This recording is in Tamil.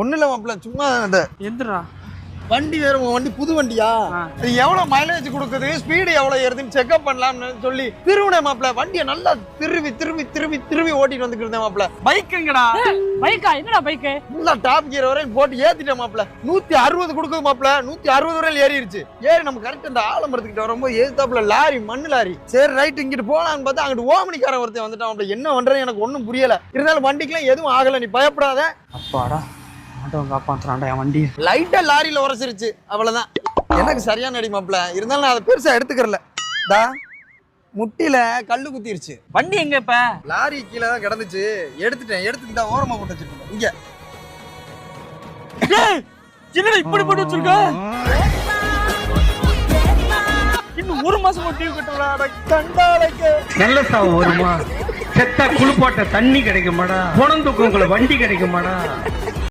ஒண்ணு இல்ல மாப்பிள்ள சும்மா அந்த எந்திரா. வண்டி வேற உன் வண்டி புது வண்டியா. அது எவ்வளவு மைலேஜ் கொடுக்குது? ஸ்பீடு எவ்வளவு ஏறுதுன்னு செக்அப் பண்ணலாம்னு சொல்லி திருவினே மாப்பிள்ள வண்டியை நல்லா திருவி திருவி திருவி திருவி ஓட்டிட்டு வந்துட்டு மாப்பிள்ள. பைக்குங்கடா பைக்கா என்னடா பைக்கு ஃபுல்லா டாப் கியர் வரையும் போட்டு ஏத்திட்டேன் மாப்பிள்ள. நூத்தி அறுபது கொடுக்குது மாப்பிள்ள. நூத்தி அறுபது வரையும் ஏறிடுச்சு ஏறி நம்ம கரெக்ட் இந்த ஆலமரத்துக்கிட்ட வரும்போது ஏத்தாப்புல லாரி மண்ணு லாரி. சரி ரைட் இங்கிட்டு போலான்னு பார்த்தா அங்கிட்டு ஓமனிக்காரன் ஒருத்தன் வந்துட்டான் மாப்பிள்ள. என்ன பண்றது எனக்கு ஒண்ணும் புரியல. இருந்தாலும் வண்டிக்கெல்லாம் எதுவும் ஆகல. நீ பயப்படாத. அப்பாடா. ஆண்டவன் காப்பாத்துறான்டா என் வண்டி லைட்டா லாரியில உரசிருச்சு. அவ்வளவுதான். எனக்கு சரியான அடி இருந்தாலும் நான் அதை பெருசா எடுத்துக்கறல. தா முட்டில கல்லு குத்திருச்சு. வண்டி எங்க இப்ப? லாரி கீழே தான் கிடந்துச்சு. எடுத்துட்டேன். எடுத்துட்டு தான் ஓரமா போட்டு வச்சிருக்கேன். இங்க. டேய், என்னடா இப்படி போட்டு வச்சிருக்க? இன்னும் ஒரு மாசம் டிவி கட்டலாம் கண்டாலைக்கு நல்ல சாவு வருமா செத்தா குளிப்பாட்ட தண்ணி கிடைக்குமாடா? குணம் தூக்கங்களை வண்டி கிடைக்குமாடா?